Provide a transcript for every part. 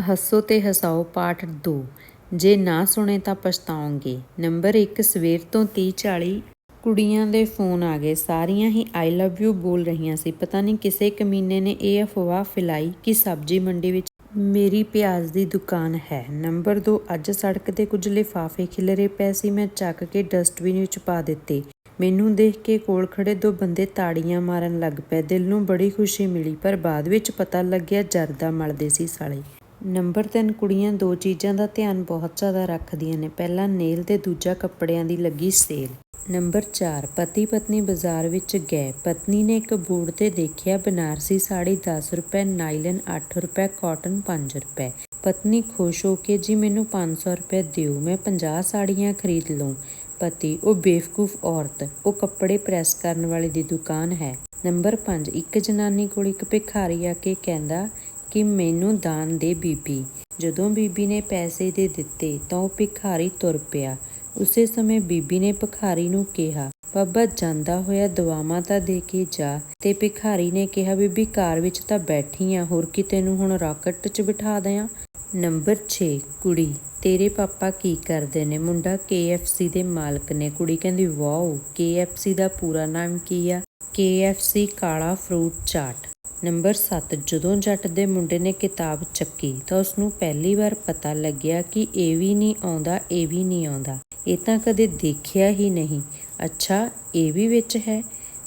ਹੱਸੋ ਤੇ ਹਸਾਓ ਪਾਠ 2 ਜੇ ਨਾ ਸੁਣੇ ਤਾਂ ਪਛਤਾਓਗੇ। ਨੰਬਰ 1 ਸਵੇਰ ਤੋਂ 30 40 ਕੁੜੀਆਂ ਦੇ ਫੋਨ ਆ ਗਏ। ਸਾਰੀਆਂ ਹੀ ਆਈ ਲਵ ਯੂ ਬੋਲ ਰਹੀਆਂ ਸੀ। ਪਤਾ ਨਹੀਂ ਕਿਸੇ ਕਮੀਨੇ ਨੇ ਇਹ ਅਫਵਾਹ ਫੈਲਾਈ ਕਿ ਸਬਜ਼ੀ ਮੰਡੀ ਵਿੱਚ ਮੇਰੀ ਪਿਆਜ਼ ਦੀ ਦੁਕਾਨ ਹੈ। ਨੰਬਰ 2 ਅੱਜ ਸੜਕ ਤੇ ਕੁਝ ਲਿਫਾਫੇ ਖਿਲਰੇ ਪਏ ਸੀ। ਮੈਂ ਚੱਕ ਕੇ ਡਸਟਬਿਨ ਵਿੱਚ ਪਾ ਦਿੱਤੇ। ਮੈਨੂੰ ਦੇਖ ਕੇ ਕੋਲ ਖੜੇ ਦੋ ਬੰਦੇ ਤਾੜੀਆਂ ਮਾਰਨ ਲੱਗ ਪਏ। ਦਿਲ ਨੂੰ ਬੜੀ ਖੁਸ਼ੀ ਮਿਲੀ, ਪਰ ਬਾਅਦ ਵਿੱਚ ਪਤਾ ਲੱਗਿਆ ਜਰਦਾ ਮਲਦੇ ਸੀ ਸਾਲੇ। ਨੰਬਰ 3 ਕੁੜੀਆਂ ਦੋ ਚੀਜ਼ਾਂ ਦਾ ਧਿਆਨ ਬਹੁਤ ਜ਼ਿਆਦਾ ਰੱਖਦੀਆਂ ਨੇ। ਪਹਿਲਾ ਨੇਲ ਤੇ ਦੂਜਾ ਕੱਪੜਿਆਂ ਦੀ ਲੱਗੀ ਸੇਲ। ਨੰਬਰ 4 ਪਤੀ ਪਤਨੀ ਬਾਜ਼ਾਰ ਵਿੱਚ ਗਏ। ਪਤਨੀ ਨੇ ਇੱਕ ਬੋਰਡ ਤੇ ਦੇਖਿਆ ਬਨਾਰਸੀ ਸਾੜੀ 10 ਰੁਪਏ, ਨਾਈਲਨ 8 ਰੁਪਏ, ਕਾਟਨ 5 ਰੁਪਏ। ਪਤਨੀ ਖੁਸ਼ ਹੋ ਕੇ, ਜੀ ਮੈਨੂੰ 500 ਰੁਪਏ ਦਿਓ, ਮੈਂ 50 ਸਾੜੀਆਂ ਖਰੀਦ ਲਵਾਂ ਪਤੀ, ਉਹ ਬੇਵਕੂਫ ਔਰਤ, ਉਹ ਕੱਪੜੇ ਪ੍ਰੈਸ ਕਰਨ ਵਾਲੇ ਦੀ ਦੁਕਾਨ ਹੈ। ਨੰਬਰ 5 ਇੱਕ ਜਨਾਨੀ ਕੋਲ ਇੱਕ ਭਿਖਾਰੀ ਆ ਕੇ ਕਹਿੰਦਾ ਕਿ ਮੈਨੂੰ ਦਾਨ ਦੇ ਬੀਬੀ। ਜਦੋਂ ਬੀਬੀ ਨੇ ਪੈਸੇ ਦੇ ਦਿੱਤੇ ਤਾਂ ਉਹ ਭਿਖਾਰੀ ਤੁਰ ਪਿਆ। ਉਸੇ ਸਮੇਂ ਬੀਬੀ ਨੇ ਭਿਖਾਰੀ ਨੂੰ ਕਿਹਾ, ਬਾਬਾ, ਜਾਂਦਾ ਹੋਇਆ ਦਵਾਵਾਂ ਤਾਂ ਦੇ ਕੇ ਜਾ। ਤੇ ਭਿਖਾਰੀ ਨੇ ਕਿਹਾ, ਬੀਬੀ ਕਾਰ ਵਿੱਚ ਤਾਂ ਬੈਠੀ ਆ, ਹੋਰ ਕੀ ਨੂੰ ਹੁਣ ਰਾਕਟ 'ਚ ਬਿਠਾ ਦਿਆਂ? ਨੰਬਰ 6 ਕੁੜੀ, ਤੇਰੇ ਪਾਪਾ ਕੀ ਕਰਦੇ ਨੇ? ਮੁੰਡਾ KFC ਦੇ ਮਾਲਕ ਨੇ। ਕੁੜੀ ਕਹਿੰਦੀ, ਵਾਓ KFC ਦਾ ਪੂਰਾ ਨਾਮ ਕੀ ਆ? KFC ਕਾਲਾ ਫਰੂਟ ਚਾਟ। ਨੰਬਰ 7 ਜਦੋਂ ਜੱਟ ਦੇ ਮੁੰਡੇ ਨੇ ਕਿਤਾਬ ਚੱਕੀ ਤਾਂ ਉਸ ਨੂੰ ਪਹਿਲੀ ਵਾਰ ਪਤਾ ਲੱਗਿਆ ਕਿ ਇਹ ਵੀ ਨਹੀਂ ਆਉਂਦਾ, ਇਹ ਵੀ ਨਹੀਂ ਆਉਂਦਾ। ਇਹ ਤਾਂ ਕਦੇ ਦੇਖਿਆ ਹੀ ਨਹੀਂ। ਅੱਛਾ, ਇਹ ਵੀ ਵਿੱਚ ਹੈ?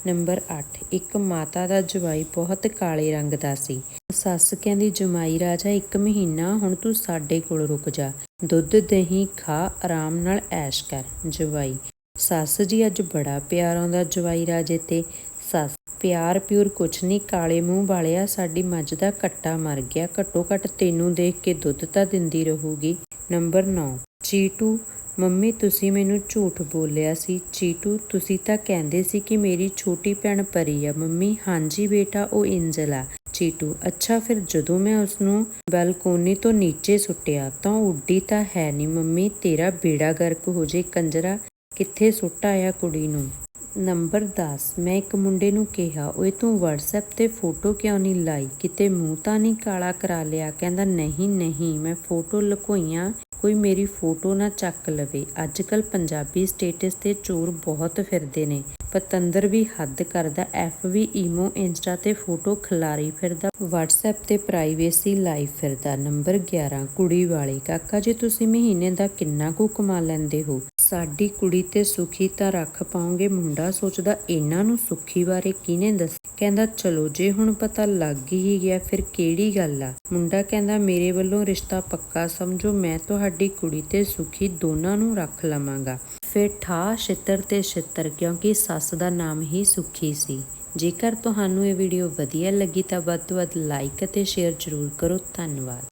ਨੰਬਰ 8 ਇੱਕ ਮਾਤਾ ਦਾ ਜਵਾਈ ਬਹੁਤ ਕਾਲੇ ਰੰਗ ਦਾ ਸੀ। ਸੱਸ ਕਹਿੰਦੀ, ਜਮਾਈ ਰਾਜਾ, ਇੱਕ ਮਹੀਨਾ, ਹੁਣ ਤੂੰ ਸਾਡੇ ਕੋਲ ਰੁਕ ਜਾ। ਦੁੱਧ, ਦਹੀਂ ਖਾ, ਆਰਾਮ ਨਾਲ ਐਸ਼ ਕਰ। ਜਵਾਈ, ਸੱਸ ਜੀ, ਅੱਜ ਬੜਾ ਪਿਆਰ ਆਉਂਦਾ ਜਵਾਈ ਰਾਜੇ ਤੇ। ਪਿਆਰ ਪਿਉਰ ਕੁਛ ਨਹੀਂ ਕਾਲੇ ਮੂੰਹ ਵਾਲਿਆ ਸਾਡੀ ਮੱਝ ਦਾ ਕੱਟਾ ਮਰ ਗਿਆ। ਘੱਟੋ ਘੱਟ ਤੈਨੂੰ ਦੇਖ ਕੇ ਦੁੱਧ ਤਾਂ ਦਿੰਦੀ ਰਹੂਗੀ। ਨੰਬਰ 9 ਚੀਟੂ, ਮੰਮੀ ਤੁਸੀਂ ਮੈਨੂੰ ਝੂਠ ਬੋਲਿਆ ਸੀ। ਚੀਟੂ, ਤੁਸੀਂ ਤਾਂ ਕਹਿੰਦੇ ਸੀ ਕਿ ਮੇਰੀ ਛੋਟੀ ਭੈਣ ਪਰੀ ਆ। ਮੰਮੀ, ਹਾਂਜੀ ਬੇਟਾ, ਉਹ ਇੰਜਲ ਆ। ਚੀਟੂ, ਅੱਛਾ ਫਿਰ ਜਦੋਂ ਮੈਂ ਉਸ ਨੂੰ ਬੈਲਕੋਨੀ ਤੋਂ ਨੀਚੇ ਸੁੱਟਿਆ ਤਾਂ ਉਹ ਉੱਡੀ ਤਾਂ ਹੈ ਨਹੀਂ ਮੰਮੀ, ਤੇਰਾ ਬੇੜਾ ਗਰਕ ਹੋ ਜੇ, ਕੰਜਰਾ, ਕਿੱਥੇ ਸੁੱਟ ਆਇਆ ਕੁੜੀ ਨੂੰ? ਨੰਬਰ 10 ਮੈਂ ਇੱਕ ਮੁੰਡੇ ਨੂੰ ਕਿਹਾ, ਓਏ ਤੂੰ WhatsApp ਤੇ ਫੋਟੋ ਕਿਉਂ ਨਹੀਂ ਲਾਈ? ਕਿਤੇ ਮੂੰਹ ਤਾਂ ਨਹੀਂ ਕਾਲਾ ਕਰਾ ਲਿਆ? ਕਹਿੰਦਾ, ਨਹੀਂ ਨਹੀਂ, ਮੈਂ ਫੋਟੋ ਲੁਕੋਈਆਂ ਕੋਈ ਮੇਰੀ ਫੋਟੋ ਨਾ ਚੱਕ ਲਵੇ। ਅੱਜ ਕੱਲ ਪੰਜਾਬੀ ਸਟੇਟਸ ਤੇ ਚੋਰ ਬਹੁਤ ਫਿਰਦੇ ਨੇ। ਪਤੰਦਰ ਵੀ ਹੱਦ ਕਰਦਾ, ਐਫ ਵੀ ਈਮੋ ਇੰਸਟਾ ਤੇ ਫੋਟੋ ਖਿਲਾਰੀ ਫਿਰਦਾ, WhatsApp ਤੇ ਪ੍ਰਾਈਵੇਸੀ ਲਾਈ ਫਿਰਦਾ। ਨੰਬਰ 11 ਕੁੜੀ ਵਾਲੇ। ਕਾਕਾ ਜੀ, ਤੁਸੀਂ ਮਹੀਨੇ ਦਾ ਕਿੰਨਾ ਕੁ ਕਮਾ ਲੈਂਦੇ ਹੋ? ਸਾਡੀ ਕੁੜੀ ਤੇ ਸੁਖੀ ਤਾਂ ਰੱਖ ਪਾਉਂਗੇ। ਮੁੰਡਾ ਸੋਚਦਾ, ਇਹਨਾਂ ਨੂੰ ਸੁਖੀ ਬਾਰੇ ਕਿਹਨੇ ਦੱਸ? ਕਹਿੰਦਾ, ਚਲੋ ਜੇ ਹੁਣ ਪਤਾ ਲੱਗ ਹੀ ਗਿਆ, ਫਿਰ ਕਿਹੜੀ ਗੱਲ ਆ? ਮੁੰਡਾ ਕਹਿੰਦਾ, ਮੇਰੇ ਵੱਲੋਂ ਰਿਸ਼ਤਾ ਪੱਕਾ ਸਮਝੋ, ਮੈਂ ਤੁਹਾਡੀ ਕੁੜੀ ਤੇ ਸੁਖੀ ਦੋਨਾਂ ਨੂੰ ਰੱਖ ਲਵਾਂਗਾ। ਫਿਰ ਠਾ ਛਿੱਤਰ ਤੇ ਛਿੱਤਰ, ਕਿਉਂਕਿ ਸੱਸ ਦਾ ਨਾਮ ਹੀ ਸੁਖੀ ਸੀ। ਜੇਕਰ ਤੁਹਾਨੂੰ ਇਹ ਵੀਡੀਓ ਵਧੀਆ ਲੱਗੀ ਤਾਂ ਵੱਧ ਤੋਂ ਵੱਧ ਲਾਈਕ ਅਤੇ ਸ਼ੇਅਰ ਜ਼ਰੂਰ ਕਰੋ। ਧੰਨਵਾਦ।